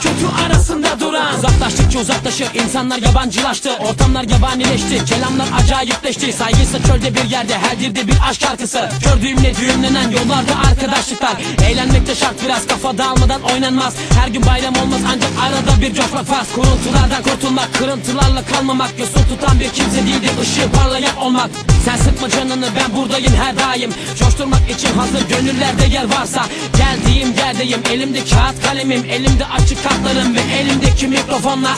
kötü arasında duran Uzaklaştıkça uzaklaşır insanlar yabancılaştı. Ortamlar yabanileşti kelamlar acayipleşti. Saygıysa çölde bir yerde her dilde bir aşk şarkısı. Gördüğümle düğümlenen yollarda arkadaşlıklar. Eğlenmekte şart biraz kafa dağılmadan oynanmaz. Her gün bayram olmaz ancak arada bir coşmak farz. Kuruntulardan kurtulmak kırıntılarla kalmamak. Yosun tutan bir kimse değildir ışığı parlayan olmak. Sen sıkma canını ben buradayım her daim. Coşturmak için hazır gönüllerde yer varsa. Geldiğim yerdeyim elimde kağıt kalemim Elimde açık kartlarım ve elimdeki mikrofonla